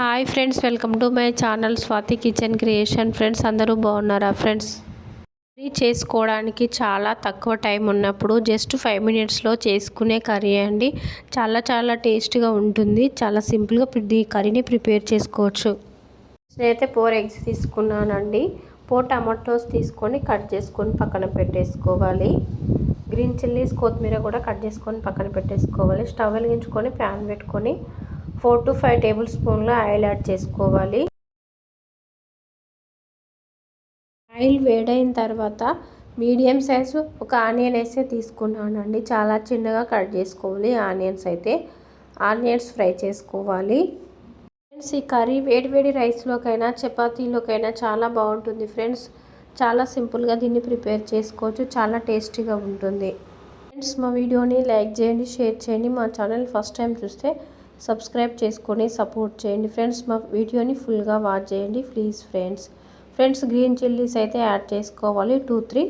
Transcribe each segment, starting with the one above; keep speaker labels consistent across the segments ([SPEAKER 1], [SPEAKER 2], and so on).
[SPEAKER 1] Hi friends welcome to my channel Swathi kitchen creation friends అందరూ బాగున్నారా? Friends curry చేసుకోవడానికి చాలా తక్కువ టైం ఉన్నప్పుడు జస్ట్ ఫైవ్ మినిట్స్లో చేసుకునే కర్రీ అండి. చాలా చాలా టేస్ట్గా ఉంటుంది. చాలా సింపుల్గా ఈ కర్రీని ప్రిపేర్ చేసుకోవచ్చు. నేనైతే ఫోర్ ఎగ్స్ తీసుకున్నానండి. ఫోర్ టమాటోస్ తీసుకొని కట్ చేసుకొని పక్కన పెట్టేసుకోవాలి. గ్రీన్ చిల్లీస్ కొత్తిమీర కూడా కట్ చేసుకొని పక్కన పెట్టేసుకోవాలి. స్టవ్ వెలిగించుకొని ప్యాన్ పెట్టుకొని ఫోర్ టు ఫైవ్ టేబుల్ స్పూన్ల ఆయిల్ యాడ్ చేసుకోవాలి. ఆయిల్ వేడైన తర్వాత మీడియం సైజు ఒక ఆనియన్ వేస్తే తీసుకున్నానండి. చాలా చిన్నగా కట్ చేసుకోవాలి. ఆనియన్స్ అయితే ఆనియన్స్ ఫ్రై చేసుకోవాలి. ఫ్రెండ్స్ ఈ కర్రీ వేడి వేడి రైస్లోకైనా చపాతీలోకైనా చాలా బాగుంటుంది ఫ్రెండ్స్. చాలా సింపుల్గా దీన్ని ప్రిపేర్ చేసుకోవచ్చు. చాలా టేస్టీగా ఉంటుంది. ఫ్రెండ్స్ మా వీడియోని లైక్ చేయండి షేర్ చేయండి. మా ఛానల్ ఫస్ట్ టైం చూస్తే సబ్స్క్రైబ్ చేసుకొని సపోర్ట్ చేయండి. ఫ్రెండ్స్ మా వీడియోని ఫుల్గా వాచ్ చేయండి please friends. Friends green chillies అయితే యాడ్ చేసుకోవాలి. Two three.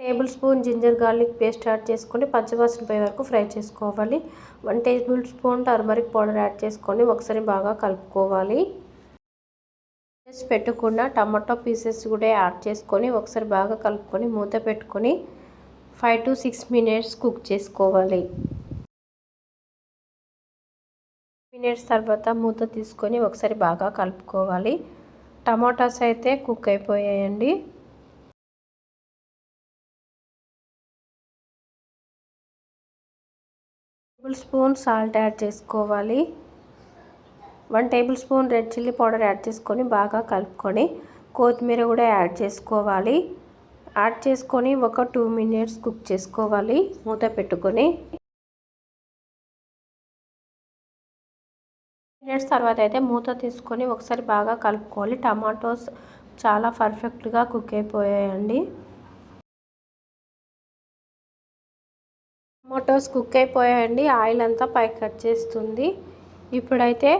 [SPEAKER 1] Table spoon ginger garlic paste add చేసుకొని పచ్చివాసన పోయే వరకు ఫ్రై చేసుకోవాలి. One table spoon turmeric powder add చేసుకొని ఒకసారి బాగా కలుపుకోవాలి. పెట్టుకున్న టమాటో పీసెస్ కూడా యాడ్ చేసుకొని ఒకసారి బాగా కలుపుకొని మూత పెట్టుకొని five to six minutes cook చేసుకోవాలి. మినిట్స్ తర్వాత మూత తీసుకొని ఒకసారి బాగా కలుపుకోవాలి. టమాటాస్ అయితే కుక్ అయిపోయాయండి. టేబుల్ స్పూన్ సాల్ట్ యాడ్ చేసుకోవాలి. One table spoon red chilli powder add చేసుకొని బాగా కలుపుకొని కొత్తిమీర కూడా యాడ్ చేసుకోవాలి. యాడ్ చేసుకొని ఒక టూ మినిట్స్ కుక్ చేసుకోవాలి. మూత పెట్టుకొని మినిట్స్ తర్వాత అయితే మూత తీసుకొని ఒకసారి బాగా కలుపుకోవాలి. టమాటోస్ చాలా పర్ఫెక్ట్గా కుక్ అయిపోయాయండి. టమాటోస్ కుక్ అయిపోయాయండి. ఆయిల్ అంతా పైకి కట్ చేస్తుంది. ఇప్పుడైతే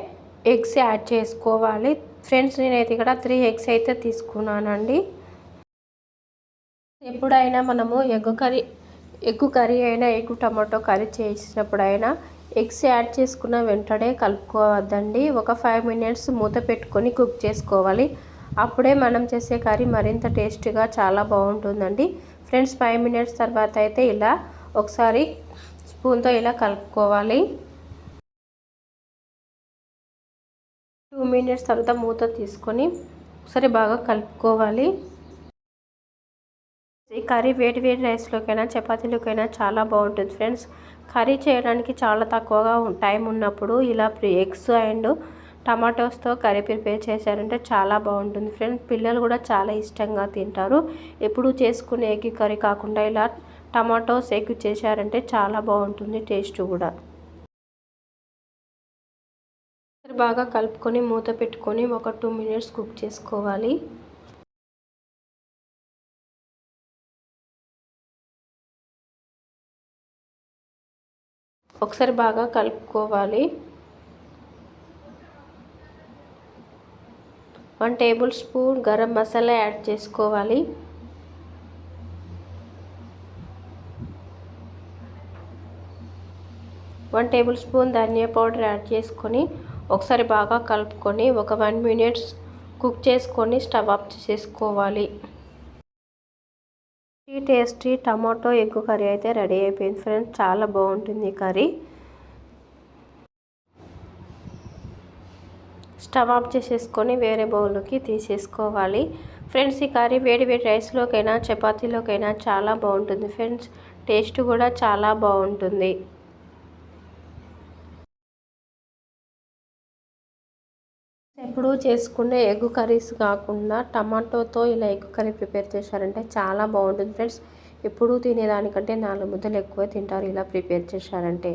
[SPEAKER 1] ఎగ్స్ యాడ్ చేసుకోవాలి. ఫ్రెండ్స్ నేనైతే ఇక్కడ త్రీ ఎగ్స్ అయితే తీసుకున్నానండి. ఎప్పుడైనా మనము ఎగ్ కర్రీ ఎగ్ కర్రీ అయినా ఎగ్ టమాటో కర్రీ చేసినప్పుడైనా ఎగ్స్ యాడ్ చేసుకున్న వెంటనే కలుపుకోవద్దండి. ఒక ఫైవ్ మినిట్స్ మూత పెట్టుకొని కుక్ చేసుకోవాలి. అప్పుడే మనం చేసే కర్రీ మరింత టేస్ట్గా చాలా బాగుంటుందండి. ఫ్రెండ్స్ ఫైవ్ మినిట్స్ తర్వాత అయితే ఇలా ఒకసారి స్పూన్తో ఇలా కలుపుకోవాలి. టూ మినిట్స్ తర్వాత మూత తీసుకొని ఒకసారి బాగా కలుపుకోవాలి. ఈ కర్రీ వేడి వేడి రైస్లోకైనా చపాతీలోకైనా చాలా బాగుంటుంది ఫ్రెండ్స్. కర్రీ చేయడానికి చాలా తక్కువగా టైం ఉన్నప్పుడు ఇలా ఎగ్స్ అండ్ టమాటోస్తో కర్రీ ప్రిపేర్ చేశారంటే చాలా బాగుంటుంది ఫ్రెండ్స్ పిల్లలు కూడా చాలా ఇష్టంగా తింటారు. ఎప్పుడు చేసుకునే ఎగ్ కర్రీ కాకుండా ఇలా టమాటోస్ ఎగ్ చేశారంటే చాలా బాగుంటుంది టేస్ట్ కూడా. బాగా కలుపుకొని మూత పెట్టుకొని ఒక టూ మినిట్స్ కుక్ చేసుకోవాలి. ఒకసారి బాగా కలుపుకోవాలి. One table spoon garam masala add చేసుకోవాలి. వన్ టేబుల్ స్పూన్ ధనియా పౌడర్ యాడ్ చేసుకొని ఒకసారి బాగా కలుపుకొని ఒక వన్ మినిట్స్ కుక్ చేసుకొని స్టవ్ ఆఫ్ చేసుకోవాలి టేస్టీ టమాటో ఎగ్ కర్రీ అయితే రెడీ అయిపోయింది ఫ్రెండ్స్. చాలా బాగుంటుంది కర్రీ. స్టవ్ ఆఫ్ చేసేసుకొని వేరే బౌల్లోకి తీసేసుకోవాలి. ఫ్రెండ్స్ ఈ కర్రీ వేడి వేడి రైస్లోకైనా చపాతీలోకైనా చాలా బాగుంటుంది ఫ్రెండ్స్. టేస్ట్ కూడా చాలా బాగుంటుంది. ఎప్పుడూ చేసుకునే ఎగ్ కర్రీస్ కాకుండా టమాటోతో ఇలా ఎగ్ కర్రీ ప్రిపేర్ చేశారంటే చాలా బాగుంటుంది ఫ్రెండ్స్. ఎప్పుడూ తినేదానికంటే నాలుగు ముద్దలు ఎక్కువ తింటారు ఇలా ప్రిపేర్ చేశారంటే.